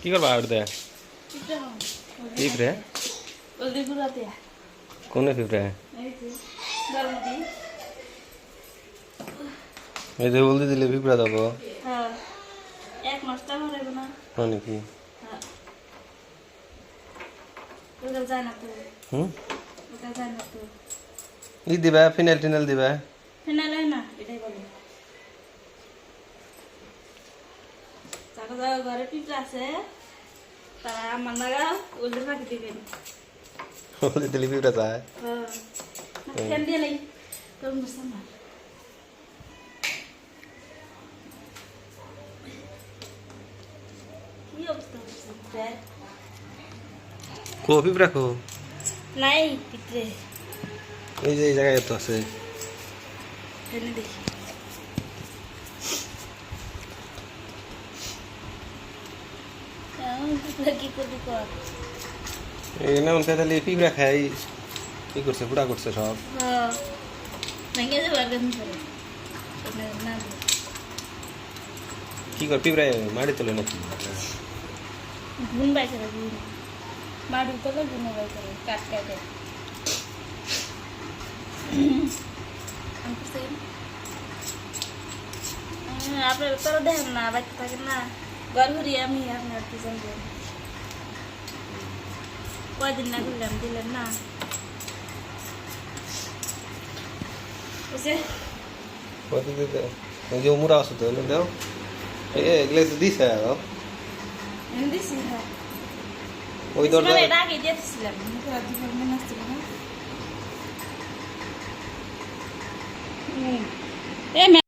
কি করবা দে? পিঁপড়ে? কোনে পিঁপড়ে? এই যে হলদি দিলে পিঁপড়া দেবো। হ্যাঁ এক মাস টাকা লাগবে না হয় নাকি ওটা ই দিবা ফিনাইল টিনাইল দিবা ফিনাইল হয় না এটাই বলে যারা ঘরে আছে তারা আমার নাগা ওদের পাখি দিবেন হলদি দিলে পিঁপড়া যায়। হ্যাঁ দিয়ে নেই তোর মুসলমান কি পিঁপড়া কো নাই পিঁপড়ে এই যে এই জায়গায় তো আছে। দেখি। কেমন পিঁপড়ে কি করবি কর এই না মনে তাহলে পিঁপড়া খাই। কি করছে, ফুটা করছে সব। কি কর, পিঁপড়া মারি তোলে নাকি? ঘুম বাই ঘুম মাড়ি তোলে ঘুম বাই কাট কাটে আপনার তোরা দেখেন না বাচ্চা থাকেন না। ঘুরি আমি আপনার পিছন কয়দিন না ঘুরলাম দিলেন না বুঝে কত দিতে ওই যে উমরা আছে তো দাও এগুলো দিছে আরও ওই দরজা এটা আগে দিয়েছিলাম মনে আসছিল না এ